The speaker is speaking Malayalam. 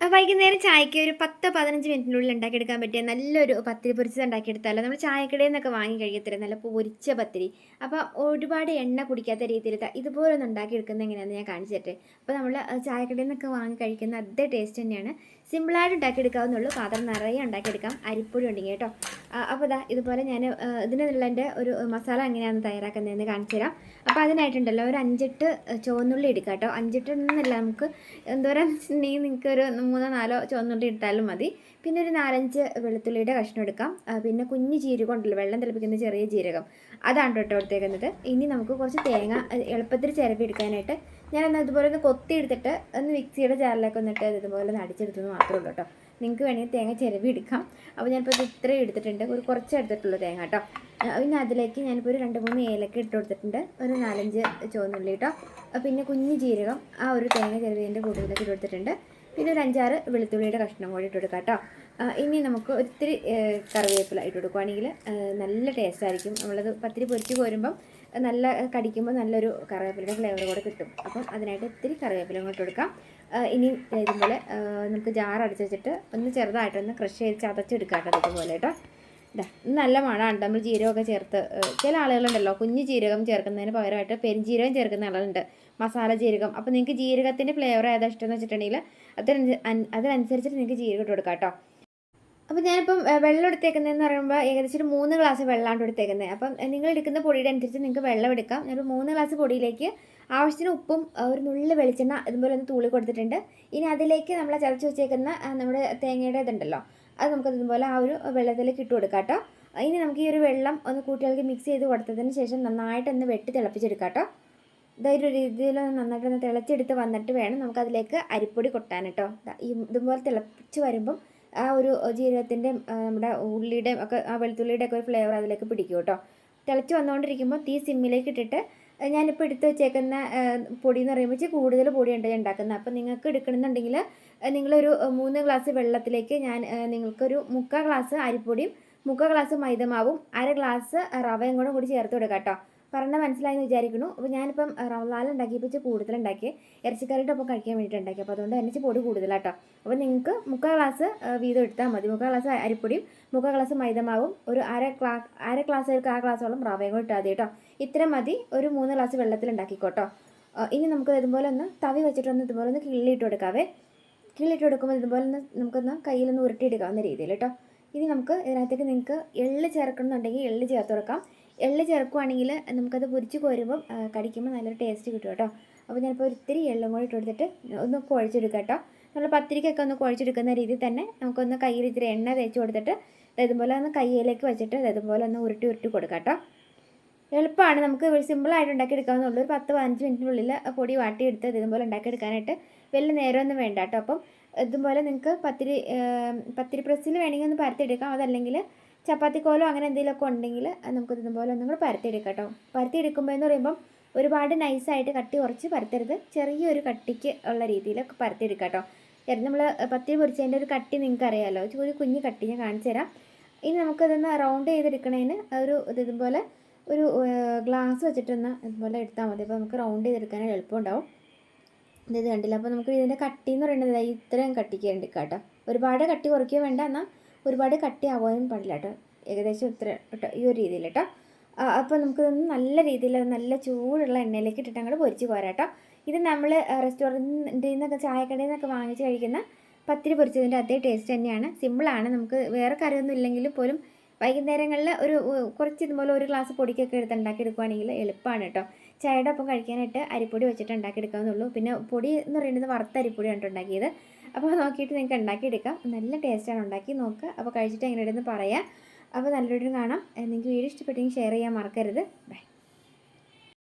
വൈകുന്നേരം ചായക്ക് ഒരു പത്ത് പതിനഞ്ച് മിനിറ്റിനുള്ളിൽ ഉണ്ടാക്കിയെടുക്കാൻ പറ്റിയ നല്ലൊരു പത്തിരി പൊരിച്ചത് ഉണ്ടാക്കിയെടുത്താലോ? നമ്മൾ ചായക്കടയിൽ നിന്നൊക്കെ വാങ്ങി കഴിക്കത്തില്ല? നല്ല പൊരിച്ച പത്തിരി. അപ്പോൾ ഒരുപാട് എണ്ണ കുടിക്കാത്ത രീതിയിൽ ഇതുപോലെ ഒന്ന് ഉണ്ടാക്കിയെടുക്കുന്നത് എങ്ങനെയാണെന്ന് ഞാൻ കാണിച്ചു അപ്പോൾ നമ്മൾ ചായക്കടയിൽ നിന്നൊക്കെ വാങ്ങി കഴിക്കുന്ന അതേ ടേസ്റ്റ് തന്നെയാണ്. സിമ്പിളായിട്ട് ഉണ്ടാക്കിയെടുക്കാവുന്നുള്ളൂ പാത്രം നിറയെ ഉണ്ടാക്കിയെടുക്കാം. അരിപ്പൊടി ഉണ്ടെങ്കിൽ കേട്ടോ. അപ്പോൾ ഇതാ ഇതുപോലെ ഞാൻ ഇതിനുള്ളതിന്റെ ഒരു മസാല എങ്ങനെയാണ് തയ്യാറാക്കുന്നതെന്ന് കാണിച്ചു തരാം. അപ്പോൾ അതിനായിട്ടുണ്ടല്ലോ ഒരു അഞ്ചെട്ട് ചുവന്നുള്ളി എടുക്കാം കേട്ടോ. അഞ്ചെട്ട് എന്നല്ല നമുക്ക് എന്തോരം വെച്ചിട്ടുണ്ടെങ്കിൽ നിങ്ങൾക്ക് ഒരു മൂന്നോ നാലോ ചുവന്നുള്ളി ഇട്ടാലും മതി. പിന്നെ ഒരു നാലഞ്ച് വെളുത്തുള്ളിയുടെ കഷ്ണം എടുക്കാം. പിന്നെ കുഞ്ഞ് ജീരകം ഉണ്ടല്ലോ വെള്ളം തിളപ്പിക്കുന്ന ചെറിയ ജീരകം. അതാണ് കേട്ടോ എടുത്തേക്കുന്നത്. ഇനി നമുക്ക് കുറച്ച് തേങ്ങ എളുപ്പത്തിൽ ചിരവി എടുക്കാനായിട്ട് ഞാനൊന്ന് അതുപോലെ ഒന്ന് കൊത്തി എടുത്തിട്ട് ഒന്ന് മിക്സിയുടെ ജാറിലേക്ക് വന്നിട്ട് ഇതുപോലെ ഒന്ന് അടിച്ചെടുത്തെന്ന് മാത്രമേ ഉള്ളൂ കേട്ടോ. നിങ്ങൾക്ക് വേണമെങ്കിൽ തേങ്ങ ചിരവി എടുക്കാം. അപ്പോൾ ഞാനിപ്പോൾ ഇത് ഇത്രയും എടുത്തിട്ടുണ്ട്. ഒരു കുറച്ച് എടുത്തിട്ടുള്ളൂ തേങ്ങ കേട്ടോ. പിന്നെ അതിലേക്ക് ഞാനിപ്പോൾ ഒരു രണ്ട് മൂന്ന് ഏലക്ക ഇട്ട് കൊടുത്തിട്ടുണ്ട്. ഒരു നാലഞ്ച് ചുവന്നുള്ളി കേട്ടോ. പിന്നെ കുഞ്ഞ് ജീരകം ആ ഒരു തേങ്ങ ചിരവിന്റെ കൂടുതലേക്ക് ഇട്ട് കൊടുത്തിട്ടുണ്ട്. പിന്നെ ഒരു അഞ്ചാറ് വെളുത്തുള്ളിയുടെ കഷ്ണം കൂടി ഇട്ട് കൊടുക്കാം കേട്ടോ. ഇനി നമുക്ക് ഒത്തിരി കറിവേപ്പില ഇട്ട് കൊടുക്കുകയാണെങ്കിൽ നല്ല ടേസ്റ്റ് ആയിരിക്കും. നമ്മളത് പത്തിരി പൊരിച്ച് കോരുമ്പം നല്ല കടിക്കുമ്പോൾ നല്ലൊരു കറിവേപ്പിലയുടെ ഫ്ലേവർ കൂടെ കിട്ടും. അപ്പം അതിനായിട്ട് ഒത്തിരി കറിവേപ്പില ഇട്ട് കൊടുക്കാം. ഇനി ഇതുപോലെ നമുക്ക് ജാർ വെച്ചിട്ട് ഒന്ന് ചെറുതായിട്ടൊന്ന് ക്രഷ് ചെയ്ത് ചതച്ചെടുക്കാട്ടോ ഇതുപോലെ കേട്ടോ. ഇതാ നല്ല മണമാണ് നമ്മൾ ജീരകമൊക്കെ ചേർത്ത് ചില ആളുകളുണ്ടല്ലോ കുഞ്ഞു ജീരകം ചേർക്കുന്നതിന് പകരമായിട്ട് പെരുംജീരകം ചേർക്കുന്ന ആളുണ്ട് മസാല ജീരകം. അപ്പോൾ നിങ്ങൾക്ക് ജീരകത്തിന്റെ ഫ്ലേവർ ഏതാ ഇഷ്ടം എന്ന് വെച്ചിട്ടുണ്ടെങ്കിൽ അതിനനുസരിച്ച് അതിനനുസരിച്ചിട്ട് നിങ്ങൾക്ക് ജീരകം ഇട്ട് കൊടുക്കാം കേട്ടോ. അപ്പോൾ ഞാനിപ്പം വെള്ളം എടുത്തേക്കുന്നതെന്ന് പറയുമ്പോൾ ഏകദേശം ഒരു മൂന്ന് ഗ്ലാസ് വെള്ളമാണ് എടുത്തേക്കുന്നത് അപ്പം നിങ്ങൾ എടുക്കുന്ന പൊടിയുടെ അനുസരിച്ച് നിങ്ങൾക്ക് വെള്ളം എടുക്കാം. ഞാനൊരു മൂന്ന് ഗ്ലാസ് പൊടിയിലേക്ക് ആവശ്യത്തിന് ഉപ്പും ഒരു നുള്ളിൽ വെളിച്ചെണ്ണ ഇതുപോലെ ഒന്ന് തൂളി കൊടുത്തിട്ടുണ്ട്. ഇനി അതിലേക്ക് നമ്മൾ ചതച്ച് വെച്ചേക്കുന്ന നമ്മുടെ തേങ്ങയുടെ ഇതുണ്ടല്ലോ അത് നമുക്ക് ഇതുപോലെ ആ ഒരു വെള്ളത്തിലേക്ക് ഇട്ട് കൊടുക്കാം കേട്ടോ. ഇനി നമുക്ക് ഈ ഒരു വെള്ളം ഒന്ന് കൂട്ടികൾക്ക് മിക്സ് ചെയ്ത് കൊടുത്തതിന് ശേഷം നന്നായിട്ടൊന്ന് വെട്ടി തിളപ്പിച്ചെടുക്കാം കേട്ടോ. ഇതൊരു രീതിയിൽ നന്നായിട്ടൊന്ന് തിളച്ചെടുത്ത് വന്നിട്ട് വേണം നമുക്കതിലേക്ക് അരിപ്പൊടി കൊട്ടാൻ കേട്ടോ. ഇതുപോലെ തിളപ്പിച്ച് വരുമ്പം ആ ഒരു ജീരകത്തിന്റെ നമ്മുടെ ഉള്ളിയുടെ ഒക്കെ ആ വെളുത്തുള്ളിയുടെ ഒക്കെ ഒരു ഫ്ലേവർ അതിലേക്ക് പിടിക്കും കേട്ടോ. തിളച്ച് വന്നുകൊണ്ടിരിക്കുമ്പോൾ തീ സിമ്മിലേക്ക് ഇട്ടിട്ട് ഞാനിപ്പോൾ എടുത്ത് വെച്ചേക്കുന്ന പൊടി എന്ന് പറയുമ്പോൾ വെച്ചാൽ കൂടുതൽ പൊടിയുണ്ട് ഉണ്ടാക്കുന്നത് അപ്പോൾ നിങ്ങൾക്ക് എടുക്കണമെന്നുണ്ടെങ്കിൽ നിങ്ങളൊരു മൂന്ന് ഗ്ലാസ് വെള്ളത്തിലേക്ക് ഞാൻ നിങ്ങൾക്കൊരു മുക്കാൽ ഗ്ലാസ് അരിപ്പൊടിയും മുക്കാൽ ഗ്ലാസ് മൈദമാവും അര ഗ്ലാസ് റവയും കൂടെ കൂടി ചേർത്ത് കൊടുക്കാം കേട്ടോ പറഞ്ഞാൽ മനസ്സിലായെന്ന് വിചാരിക്കുന്നു. അപ്പോൾ ഞാനിപ്പം റവലാൽ ഉണ്ടാക്കിയപ്പോൾ ഇച്ചിരി കൂടുതലുണ്ടാക്കി ഇറച്ചിക്കറിയുടെ ഒപ്പം കഴിക്കാൻ വേണ്ടിയിട്ട് ഉണ്ടാക്കി അപ്പോൾ അതുകൊണ്ട് തന്നെ പൊടി കൂടുതലാട്ടോ. അപ്പോൾ നിങ്ങൾക്ക് മുക്കാൽ ഗ്ലാസ് വീതം എടുത്താൽ മതി. മുക്കാൽ ഗ്ലാസ് അരിപ്പൊടിയും മുക്കാൽ ഗ്ലാസ് മൈദമാവും. ഒരു അര ക്ലാ അര ഗ്ലാസ് ഒരു കാ ഗ്ലാസോളം റവയും കൂടി ഇട്ടാൽ മതി കേട്ടോ ഇത്ര മതി. ഒരു മൂന്ന് ഗ്ലാസ് വെള്ളത്തിൽ ഉണ്ടാക്കിക്കോട്ടോ. ഇനി നമുക്ക് ഇതുപോലെ ഒന്ന് തവി വെച്ചിട്ടൊന്ന് ഇതുപോലെ ഒന്ന് കിള്ളിയിട്ട് കൊടുക്കാവേ. കിള്ളിയിട്ട് കൊടുക്കുമ്പോൾ ഇതുപോലെ ഒന്ന് നമുക്കൊന്ന് കയ്യിലൊന്ന് ഉരുട്ടിയെടുക്കാവുന്ന രീതിയിൽ കേട്ടോ ഇനി നമുക്ക് ഇതിനകത്തേക്ക് നിങ്ങൾക്ക് എള്ള് ചേർക്കണമെന്നുണ്ടെങ്കിൽ എള്ള് ചേർത്ത് കൊടുക്കാം. എള്ള് ചേർക്കുവാണെങ്കിൽ നമുക്കത് പൊരിച്ച് കോരുമ്പം കടിക്കുമ്പോൾ നല്ലൊരു ടേസ്റ്റ് കിട്ടും കേട്ടോ. അപ്പോൾ ഞാനിപ്പോൾ ഒത്തിരി എള്ളും കൂടി ഇട്ട് കൊടുത്തിട്ട് ഒന്ന് കുഴച്ചെടുക്കാം കേട്ടോ. നമ്മൾ പത്തിരിക്കൊക്കെ ഒന്ന് കുഴച്ചെടുക്കുന്ന രീതിയിൽ തന്നെ നമുക്കൊന്ന് കയ്യിൽ ഇത്തിരി എണ്ണ തേച്ച് കൊടുത്തിട്ട് അതേപോലെ ഒന്ന് കയ്യിലേക്ക് വെച്ചിട്ട് അതേപോലെ ഒന്ന് ഉരുട്ടി ഉരുട്ടി കൊടുക്കാം കേട്ടോ. എളുപ്പമാണ്. നമുക്ക് സിമ്പിളായിട്ട് ഉണ്ടാക്കിയെടുക്കാവുന്നുള്ളൂ ഒരു പത്ത് പതിനഞ്ച് മിനിറ്റിനുള്ളിൽ പൊടി വാട്ടിയെടുത്ത് ഇതുപോലെ ഉണ്ടാക്കിയെടുക്കാനായിട്ട് വലിയ നേരമൊന്നും വേണ്ട കേട്ടോ. അപ്പം ഇതുപോലെ നിങ്ങൾക്ക് പത്തിരി പത്തിരി പ്രസ്സിൽ വേണമെങ്കിൽ ഒന്ന് പരത്തിയെടുക്കാം. അതല്ലെങ്കിൽ ചപ്പാത്തിക്കോലോ അങ്ങനെ എന്തെങ്കിലുമൊക്കെ ഉണ്ടെങ്കിൽ നമുക്ക് ഇതുപോലെ ഒന്നും പരത്തിയെടുക്കാം കേട്ടോ. പരത്തിയെടുക്കുമ്പോൾ എന്ന് പറയുമ്പം ഒരുപാട് നൈസായിട്ട് കട്ടി കുറച്ച് പരത്തരുത്. ചെറിയൊരു കട്ടിക്ക് ഉള്ള രീതിയിലൊക്കെ പരത്തിയെടുക്കാം കേട്ടോ. ചേട്ടൻ നമ്മൾ പത്തിരി പൊരിച്ചതിന്റെ ഒരു കട്ടി നിങ്ങൾക്ക് അറിയാമല്ലോ ഒരു കുഞ്ഞു കട്ടി ഞാൻ കാണിച്ചു തരാം. ഇനി നമുക്കതൊന്ന് റൗണ്ട് ചെയ്തെടുക്കണതിന് ഒരു ഇതുപോലെ ഒരു ഗ്ലാസ് വെച്ചിട്ടൊന്ന് ഇതുപോലെ എടുത്താൽ മതി. അപ്പോൾ നമുക്ക് റൗണ്ട് ചെയ്തെടുക്കാൻ എളുപ്പമുണ്ടാവും. ഇത് കണ്ടില്ല? അപ്പോൾ നമുക്ക് ഇതിന്റെ കട്ടി എന്ന് പറയുന്നത് ഇത്രയും കട്ടിക്ക് എടുക്കാം കേട്ടോ. ഒരുപാട് കട്ടി കുറയ്ക്കുക വേണ്ട. എന്നാൽ ഒരുപാട് കട്ടി ആവാനും പാടില്ല കേട്ടോ. ഏകദേശം ഇത്ര കേട്ടോ ഈ ഒരു രീതിയിൽ കേട്ടോ. അപ്പോൾ നമുക്കിതൊന്ന് നല്ല രീതിയിൽ നല്ല ചൂടുള്ള എണ്ണയിലേക്ക് ഇട്ടിട്ട് അങ്ങോട്ട് പൊരിച്ച് പോരാം കേട്ടോ. ഇത് നമ്മൾ റെസ്റ്റോറന്റിൽ നിന്നൊക്കെ ചായക്കടയിൽ നിന്നൊക്കെ വാങ്ങിച്ച് കഴിക്കുന്ന പത്തിരി പൊരിച്ചതിന്റെ അതേ ടേസ്റ്റ് തന്നെയാണ്. സിമ്പിളാണ് നമുക്ക് വേറെ കറിയൊന്നും ഇല്ലെങ്കിൽ പോലും വൈകുന്നേരങ്ങളിൽ ഒരു കുറച്ച് ഇതുപോലെ ഒരു ഗ്ലാസ് പൊടിക്കൊക്കെ എടുത്ത് ഉണ്ടാക്കിയെടുക്കുകയാണെങ്കിൽ എളുപ്പമാണ് കേട്ടോ. ചായയുടെ ഒപ്പം കഴിക്കാനായിട്ട് അരിപ്പൊടി വെച്ചിട്ട് ഉണ്ടാക്കിയെടുക്കാവുന്നുള്ളൂ പിന്നെ പൊടി എന്ന് പറയുന്നത് വറുത്ത അരിപ്പൊടിയാണ് ഉണ്ടാക്കിയത്. അപ്പോൾ നോക്കിയിട്ട് നിങ്ങൾക്ക് ഉണ്ടാക്കിയെടുക്കാം. നല്ല ടേസ്റ്റാണ് ഉണ്ടാക്കി. നോക്കുക അപ്പോൾ കഴിച്ചിട്ട് എങ്ങനെയുണ്ടെന്ന് പറയാം. അപ്പോൾ നല്ലൊരു കാണാം. നിങ്ങൾക്ക് വീഡിയോ ഇഷ്ടപ്പെട്ടെങ്കിൽ ഷെയർ ചെയ്യാൻ മറക്കരുത്. ബൈ